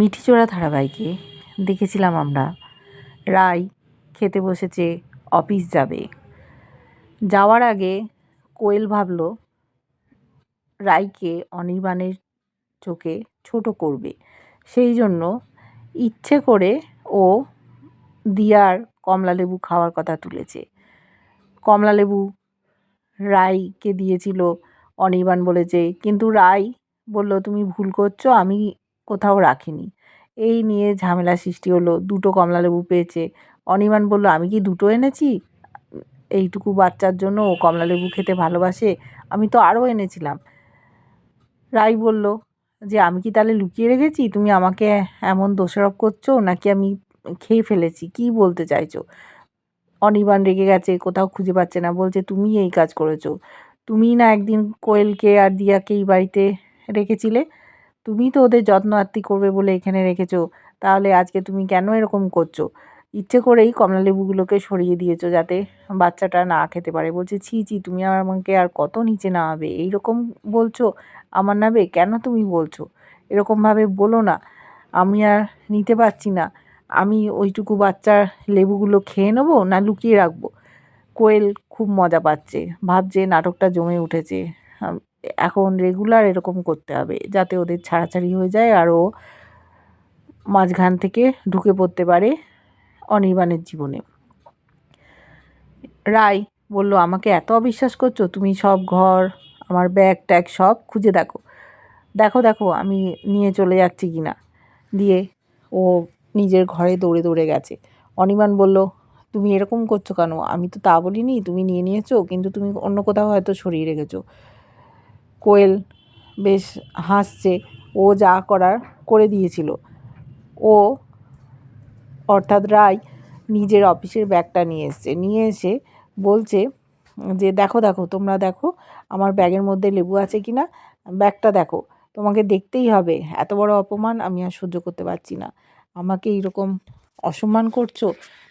মিঠিচোরা ধারাবাহিকে দেখেছিলাম আমরা। রাই খেতে বসেছে, অফিস যাবে। যাওয়ার আগে কোয়েল ভাবল, রাইকে অনির্বাণের চোখে ছোট করবে। সেই জন্য ইচ্ছে করে ও দিয়ার কমলালেবু খাওয়ার কথা তুলেছে। কমলালেবু রাইকে দিয়েছিল, অনির্বাণ বলেছে, কিন্তু রাই বলল, তুমি ভুল করছ, আমি কোথাও রাখিনি। এই নিয়ে ঝামেলা সৃষ্টি হলো। দুটো কমলালেবু পেয়েছে। অনির্বাণ বলল, আমি কি দুটো এনেছি? এইটুকু বাচ্চার জন্য ও কমলালেবু খেতে ভালোবাসে, আমি তো আরও এনেছিলাম। রাই বলল, যে আমি কি তাহলে লুকিয়ে রেখেছি? তুমি আমাকে এমন দোষারোপ করছ নাকি আমি খেয়ে ফেলেছি? কি বলতে চাইছো? অনিবান রেগে গেছে, কোথাও খুঁজে পাচ্ছে না। বলছে, তুমি এই কাজ করেছ। তুমিই না একদিন কোয়েলকে আর দিয়াকে এই বাড়িতে রেখেছিলে? তুমিই তো ওদের যত্ন আত্তি করবে বলে এখানে রেখেছো। তাহলে আজকে তুমি কেন এরকম করছ? ইচ্ছে করেই কমলালেবুগুলোকে সরিয়ে দিয়েছ যাতে বাচ্চাটা না খেতে পারে। বলছে, ছি ছি, তুমি আর আমাকে আর কত নিচে নামাবে? এইরকম বলছো? আমার নামে কেন তুমি বলছো? এরকমভাবে বলো না। আমি আর নিতে পারছি না। আমি ওইটুকু বাচ্চার লেবুগুলো খেয়ে নেব না লুকিয়ে রাখব? কোয়েল খুব মজা পাচ্ছে। ভাবছে নাটকটা জমে উঠেছে। এখন রেগুলার এরকম করতে হবে, যাতে ওদের ছাড়াছাড়ি হয়ে যায় আর ও মাঝখান থেকে ঢুকে পড়তে পারে অনির্বাণের জীবনে। রায় বলল, আমাকে এত অবিশ্বাস করছ, তুমি সব ঘর, আমার ব্যাগ ট্যাগ সব খুঁজে দেখো। দেখো দেখো, আমি নিয়ে চলে যাচ্ছি কি না? দিয়ে ও নিজের ঘরে দৌড়ে দৌড়ে গেছে। অনির্বাণ বলল, তুমি এরকম করছ কেন? আমি তো তা বলিনি, তুমি নিয়ে নিয়েছো, কিন্তু তুমি অন্য কোথাও হয়তো সরিয়ে রেখেছো। কোয়েল বেশ হাসছে। ও যা করার করে দিয়েছিল। ও অর্থাৎ রায় নিজের অফিসের ব্যাগটা নিয়ে এসছে। নিয়ে এসে বলছে যে, দেখো দেখো, তোমরা দেখো, আমার ব্যাগের মধ্যে লেবু আছে কি না? ব্যাগটা দেখো, তোমাকে দেখতেই হবে। এত বড় অপমান আমি আর সহ্য করতে পারছি না। আমাকে এইরকম অসম্মান করছ?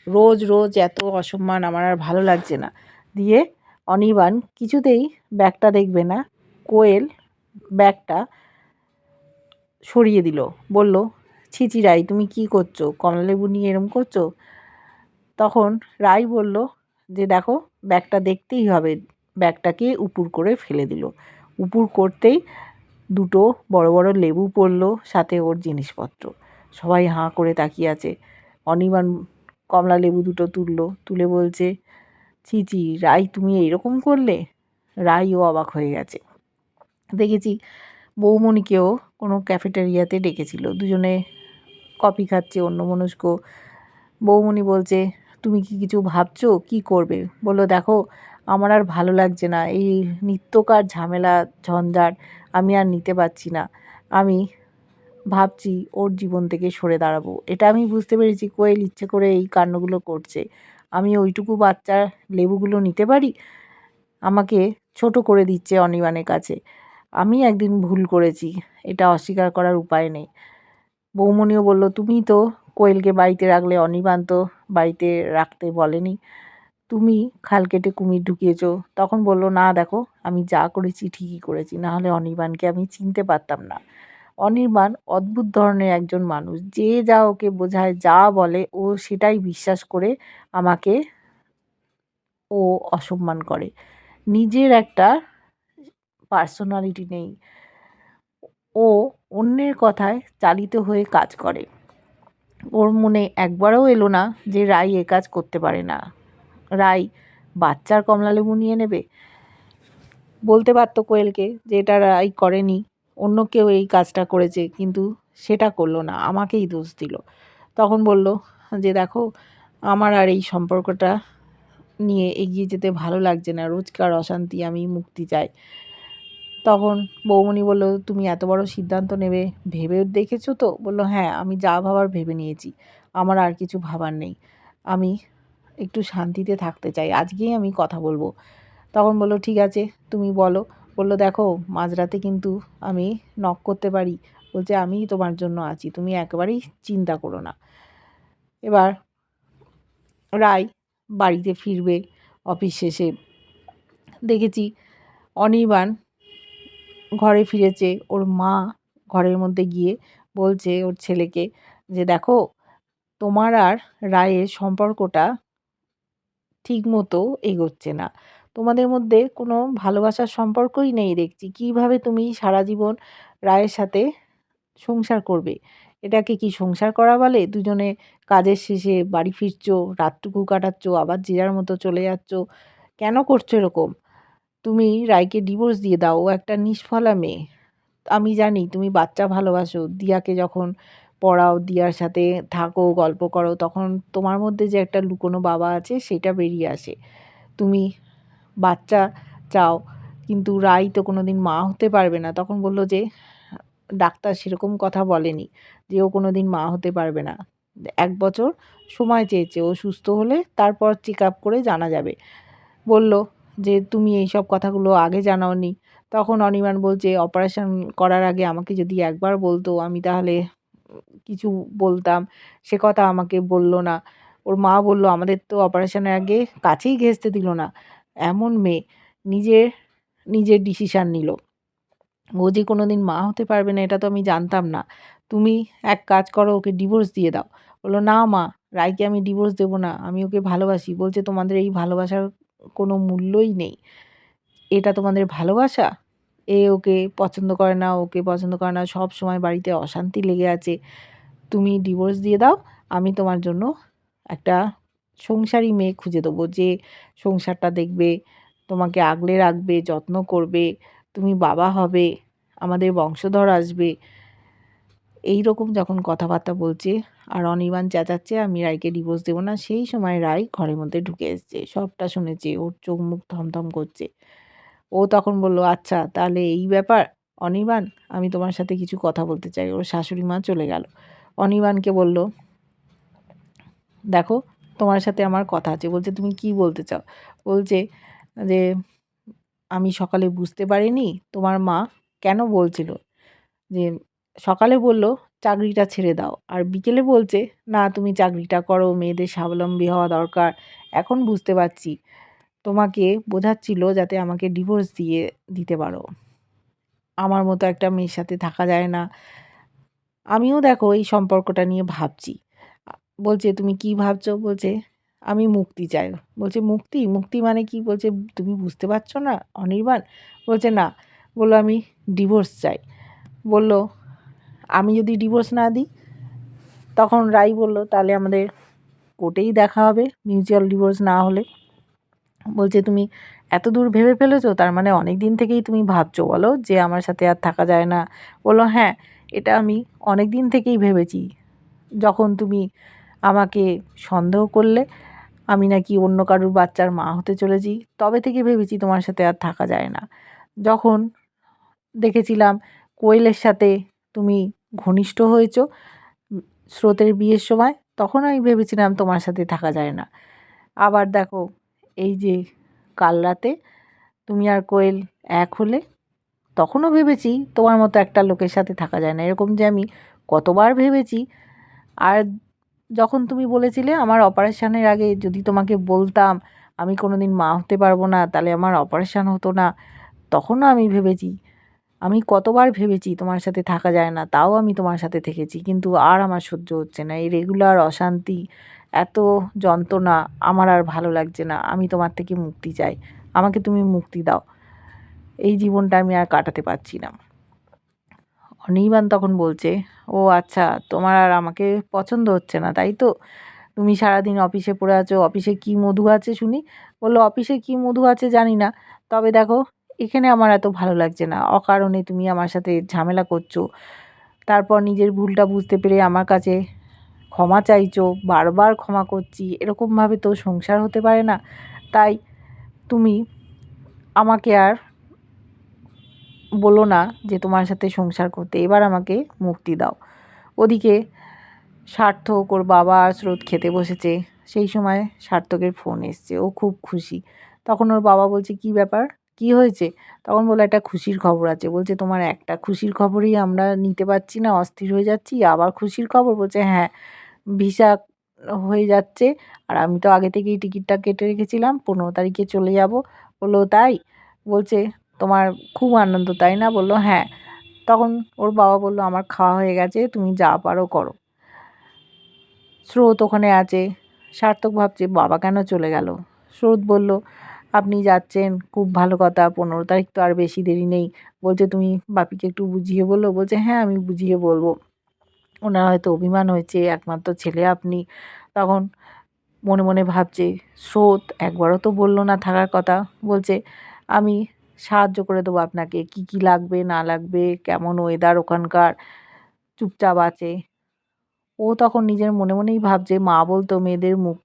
রোজ রোজ এত অসম্মান আমার আর ভালো লাগছে না। দিয়ে অনিবান কিছুতেই ব্যাগটা দেখবে না। কোয়েল ব্যাগটা সরিয়ে দিল। বলল ছিচি রাই, তুমি কি করছ? কমলালেবু নিয়ে এরম করছ? তখন রাই বলল যে, দেখো, ব্যাগটা দেখতেই হবে। ব্যাগটাকে উপুর করে ফেলে দিল। উপুর করতেই দুটো বড় বড় লেবু পড়ল, সাথে ওর জিনিসপত্র। সবাই হাঁ করে তাকিয়ে আছে। অনিমান কমলা লেবু দুটো তুললো, তুলে বলছে, ছি ছি, রাই, তুমি এইরকম করলে? রাইও অবাক হয়ে গেছে। দেখেছি বৌমণিকেও কোনো ক্যাফেটেরিয়াতে ডেকেছিল। দুজনে কফি খাচ্ছে, অন্যমনস্ক। বৌমণি বলছে, তুমি কি কিছু ভাবছ? কি করবে? বলল, দেখো, আমার আর ভালো লাগছে না। এই নিত্যকার ঝামেলা, ঝঞ্ঝাট আমি আর নিতে পারছি না। আমি ভাবছি ওর জীবন থেকে সরে দাঁড়াবো। এটা আমি বুঝতে পেরেছি, কোয়েল ইচ্ছে করে এই কাণ্ডগুলো করছে। আমি ওইটুকু বাচ্চার লেবুগুলো নিতে পারি? আমাকে ছোট করে দিচ্ছে অনির্বাণের কাছে। আমি একদিন ভুল করেছি, এটা অস্বীকার করার উপায় নেই। বৌমণিও বলল তুমি তো কোয়েলকে বাড়িতে রাখলে অনির্বাণ তো বাড়িতে রাখতে বলেনি। তুমি খাল কেটে কুমির ঢুকিয়েছো। তখন বলল, না দেখো, আমি যা করেছি ঠিকই করেছি, না হলে অনির্বাণকে আমি চিনতে পারতাম না। অনির্বাণ অদ্ভুত ধরনের একজন মানুষ। যে যা ওকে বোঝায়, যা বলে, ও সেটাই বিশ্বাস করে আমাকে ও অসম্মান করে। নিজের একটা পার্সোনালিটি নেই। ও অন্যের কথায় চালিত হয়ে কাজ করে। ওর মনে একবারও এলো না যে রাই এ কাজ করতে পারে না। রাই বাচ্চার কমলালেবু নিয়ে নেবে? বলতে পারতো কোয়েলকে যে এটা রাই করেনি। অন্য কেউ এই কাজটা করেছে, কিন্তু সেটা করল না, আমাকেই দোষ দিল। তখন বলল যে দেখো, আমার আর এই সম্পর্কটা নিয়ে এগিয়ে যেতে ভালো লাগছে না, রোজকার অশান্তি আমি মুক্তি চাই। তখন বৌমণি বলল, তুমি এত বড় সিদ্ধান্ত নেবে ভেবে দেখেছ তো? বলল হ্যাঁ আমি যা ভাবার ভেবে নিয়েছি, আমার আর কিছু ভাবার নেই। আমি একটু শান্তিতে থাকতে চাই, আজকেই আমি কথা বলব। তখন বলল, ঠিক আছে, তুমি বলো। বলল, দেখো, মাঝরাতে কিন্তু আমি নক করতে পারি, বলছে, আমি তোমার জন্য আছি, তুমি একেবারেই চিন্তা করো না। এবার রায় বাড়িতে ফিরবে, অফিস শেষে। দেখেছি অনির্বাণ ঘরে ফিরেছে, ওর মা ঘরের মধ্যে গিয়ে বলছে ওর ছেলেকে যে, দেখো, তোমার আর রায়ের সম্পর্কটা ঠিক মতো এগোচ্ছে না। তোমাদের মধ্যে কোনো ভালোবাসার সম্পর্কই নেই দেখছি। কীভাবে তুমি সারা জীবন রায়ের সাথে সংসার করবে? এটাকে কি সংসার করা বলে? দুজনে কাজের শেষে বাড়ি ফিরছো, রাতটুকু কাটাচ্ছ, আবার যে যার মতো চলে যাচ্ছ। কেন করছ এরকম? তুমি রায়কে ডিভোর্স দিয়ে দাও, ও একটা নিষ্ফলা মেয়ে। আমি জানি তুমি বাচ্চা ভালোবাসো, দিয়াকে যখন পড়াও, দিয়ার সাথে থাকো, গল্প করো, তখন তোমার মধ্যে যে একটা লুকোনো বাবা আছে, সেটা বেরিয়ে আসে। তুমি বাচ্চা চাও, কিন্তু রাই তো কোনো দিন মা হতে পারবে না। তখন বলল যে, ডাক্তার সেরকম কথা বলেনি যে, ও কোনো দিন মা হতে পারবে না। এক বছর সময় চেয়েছে, ও সুস্থ হলে তারপর চেক আপ করে জানা যাবে। বলল যে তুমি এই সব কথাগুলো আগে জানাওনি। তখন অনির্বাণ বলছে অপারেশন করার আগে আমাকে যদি একবার বলতো, আমি তাহলে কিছু বলতাম। সে কথা আমাকে বলল না। ওর মা বলল, আমাদের তো অপারেশনের আগে কাছেই ঘেঁচতে দিল না। এমন মেয়ে, নিজের নিজের ডিসিশান নিল। ও যে কোনো দিন মা হতে পারবে না, এটা তো আমি জানতাম না। তুমি এক কাজ করো, ওকে ডিভোর্স দিয়ে দাও। বলল, না মা, রায়কে আমি ডিভোর্স দেবো না। আমি ওকে ভালোবাসি। বলছে, তোমাদের এই ভালোবাসার কোনো মূল্যই নেই। এটা তোমাদের ভালোবাসা? এ ওকে পছন্দ করে না, ওকে পছন্দ করে না, সব সময় বাড়িতে অশান্তি লেগে আছে। তুমি ডিভোর্স দিয়ে দাও, আমি তোমার জন্য একটা সংসারী মেয়ে খুঁজে দেবো যে সংসারটা দেখবে, তোমাকে আগলে রাখবে, যত্ন করবে, তুমি বাবা হবে, আমাদের বংশধর আসবে। এই রকম যখন কথাবার্তা বলছে আর অনির্বাণ চেঁচাচ্ছে, আমি রায়কে ডিভোর্স দেবো না। সেই সময় রায় ঘরের মধ্যে ঢুকে এসছে। সবটা শুনেছে, ওর চোখ মুখ থমথম করছে। ও তখন বলল আচ্ছা তাহলে এই ব্যাপার। অনির্বাণ, আমি তোমার সাথে কিছু কথা বলতে চাই। ওর শাশুড়ি মা চলে গেল। অনির্বাণকে বলল, দেখো, তোমার সাথে আমার কথা আছে। বলছে, তুমি কি বলতে চাও? বলছে যে, আমি সকালে বুঝতে পারিনি তোমার মা কেন বলছিল? যে, সকালে বলল চাকরিটা ছেড়ে দাও। আর বিকেলে বলছে, না, তুমি চাকরিটা করো, মেয়েদের স্বাবলম্বী হওয়া দরকার। এখন বুঝতে পারছি। তোমাকে বোঝাচ্ছিল যাতে আমাকে ডিভোর্স দিয়ে দিতে পারো। আমার মতো একটা মেয়ের সাথে থাকা যায় না। আমিও দেখো এই সম্পর্কটা নিয়ে ভাবছি। বলছে, তুমি কি ভাবছ? বলছে, আমি মুক্তি চাই। বলছে, মুক্তি? মুক্তি মানে কি? বলছে, তুমি বুঝতে পারছ না, অনির্বাণ? বলছে, না। বলল, আমি ডিভোর্স চাই। বলল আমি যদি ডিভোর্স না দিই, তখন রাই বলল, তাহলে আমাদের কোর্টেই দেখা হবে মিউচুয়াল ডিভোর্স না হলে। বলছে, তুমি এত দূর ভেবে ফেলেছো? তার মানে অনেক দিন থেকেই তুমি ভাবছ বলো যে আমার সাথে আর থাকা যায় না। বলল হ্যাঁ এটা আমি অনেক দিন থেকেই ভেবেছি। যখন তুমি আমাকে সন্দেহ করলে, আমি নাকি অন্য কারুর বাচ্চার মা হতে চলেছি, তবে থেকে ভেবেছি তোমার সাথে আর থাকা যায় না। যখন দেখেছিলাম কোয়েলের সাথে তুমি ঘনিষ্ঠ হয়েছো, স্রোতের বিয়ের সময়, তখন আমি ভেবেছিলাম তোমার সাথে থাকা যায় না। আবার দেখো, এই যে কাল রাতে তুমি আর কোয়েল এক হলে, তখনও ভেবেছি তোমার মতো একটা লোকের সাথে থাকা যায় না। এরকম যে আমি কতবার ভেবেছি। আর যখন তুমি বলেছিলে আমার অপারেশানের আগে যদি তোমাকে বলতাম আমি কোনো দিন মা হতে পারব না, তাহলে আমার অপারেশান হতো না, তখনও আমি ভেবেছি আমি কতবার ভেবেছি তোমার সাথে থাকা যায় না, তাও আমি তোমার সাথে থেকেছি, কিন্তু আর আমার সহ্য হচ্ছে না। এই রেগুলার অশান্তি, এত যন্ত্রণা আমার আর ভালো লাগছে না, আমি তোমার থেকে মুক্তি চাই। আমাকে তুমি মুক্তি দাও। এই জীবনটা আমি আর কাটাতে পারছি না। অনির্বাণ তখন বলছে, ও আচ্ছা তোমার আর আমাকে পছন্দ হচ্ছে না, তাই তো? তুমি সারাদিন অফিসে পড়ে আছো, অফিসে কি মধু আছে শুনি? বলল, অফিসে কি মধু আছে জানি না, তবে দেখো এখানে আমার এত ভালো লাগছে না। অকারণে তুমি আমার সাথে ঝামেলা করছ। তারপর নিজের ভুলটা বুঝতে পেরে আমার কাছে ক্ষমা চাইছো। বারবার ক্ষমা করছি। এরকমভাবে তো সংসার হতে পারে না। তাই তুমি আমাকে আর বলো না যে তোমার সাথে সংসার করতে। এবার আমাকে মুক্তি দাও। ওদিকে সার্থক ওর বাবা আর স্রোত খেতে বসেছে। সেই সময় সার্থকের ফোন এসছে। ও খুব খুশি। তখন ওর বাবা বলছে, কি ব্যাপার? কি হয়েছে? তখন বলে একটা খুশির খবর আছে। বলছে, তোমার একটা খুশির খবরই আমরা নিতে পারছি না, অস্থির হয়ে যাচ্ছি, আবার খুশির খবর? বলছে হ্যাঁ ভিসা হয়ে যাচ্ছে, আর আমি তো আগে থেকেই টিকিটটা কেটে রেখেছিলাম, পনেরো তারিখে চলে যাব। বলল, তাই? বলছে, তোমার খুব আনন্দ, তাই না? বলল হ্যাঁ। তখন ওর বাবা বলল, আমার খাওয়া হয়ে গেছে, তুমি যা পারো করো। স্রোত ওখানে আছে, সার্থক ভাবছে, বাবা কেন চলে গেল? স্রোত বলল আপনি যাচ্ছেন, খুব ভালো কথা, পনেরো তারিখ তো আর বেশি দেরি নেই। বলছে, তুমি বাপিকে একটু বুঝিয়ে বলল বলছে হ্যাঁ আমি বুঝিয়ে বলব। ওনার হয়তো অভিমান হয়েছে, একমাত্র ছেলে আপনি। তখন মনে মনে ভাবছে, স্রোত, একবারও তো বলল না থাকার কথা। বলছে, আমি সাহায্য করে দেবো আপনাকে, কি কি লাগবে, না লাগবে, কেমন ওয়েদার ওখানকার? চুপচাপ আছে। ও তখন নিজের মনে মনেই ভাবছে, মা বলতো মেয়েদের মুখ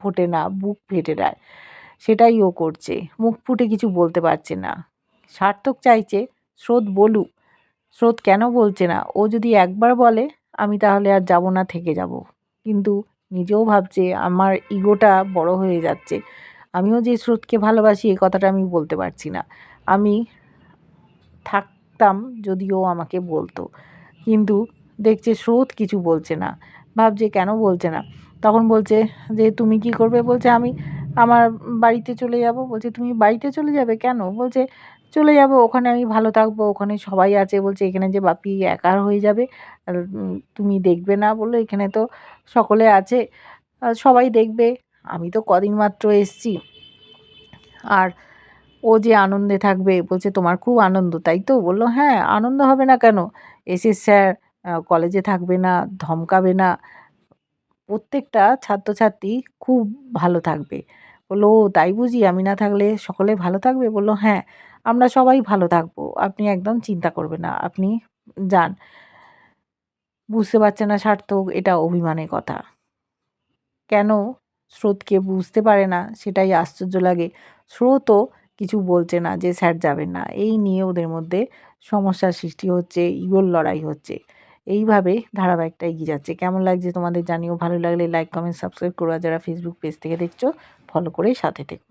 ফোটে না, বুক ফেটে দেয় সেটাই ও করছে। মুখ ফুটে কিছু বলতে পারছে না। সার্থক চাইছে, স্রোত বলুক। স্রোত কেন বলছে না? ও যদি একবার বলে, আমি তাহলে আর যাব না, থেকে যাব। কিন্তু নিজেও ভাবছে, আমার ইগোটা বড় হয়ে যাচ্ছে। আমিও যে স্রোতকে ভালোবাসি এই কথাটা আমি বলতে পারছি না। আমি থাকতাম যদিও আমাকে বলতো। কিন্তু দেখছে স্রোত কিছু বলছে না। ভাবছে, কেন বলছে না? তখন বলছে, যে তুমি কি করবে? বলছে, আমি আমার বাড়িতে চলে যাব। বলছে, তুমি বাড়িতে চলে যাবে কেন? বলছে, চলে যাব, ওখানে আমি ভালো থাকব, ওখানে সবাই আছে। বলছে, এখানে যে বাপি একা হয়ে যাবে তুমি দেখবে না বলল এখানে তো সকলে আছে সবাই দেখবে। আমি তো কদিন মাত্র এসছি, আর ও যে আনন্দে থাকবে, বলছে, তোমার খুব আনন্দ, তাই তো? বলল হ্যাঁ আনন্দ হবে না কেন? এসে স্যার কলেজে থাকবে না, ধমকাবে না প্রত্যেকটা ছাত্রছাত্রী খুব ভালো থাকবে। বলল ও তাই বুঝি? আমি না থাকলে সকলে ভালো থাকবে? বলল হ্যাঁ আমরা সবাই ভালো থাকব। আপনি একদম চিন্তা করবেন না, আপনি যান। বুঝতে পারছে না সার্থক, এটা অভিমানের কথা। কেন? স্রোতকে বুঝতে পারে না, সেটাই আশ্চর্য লাগে। স্রোতও কিছু বলছে না যে, স্যার যাবেন না। এই নিয়ে ওদের মধ্যে সমস্যার সৃষ্টি হচ্ছে, ইগোর লড়াই হচ্ছে। এইভাবে ধারাবাহিকটা এগিয়ে যাচ্ছে। কেমন লাগছে তোমাদের জানিও? ভালো লাগলে লাইক কমেন্ট সাবস্ক্রাইব করো। যারা ফেসবুক পেজ থেকে দেখছ ফলো করে সাথে থেকো।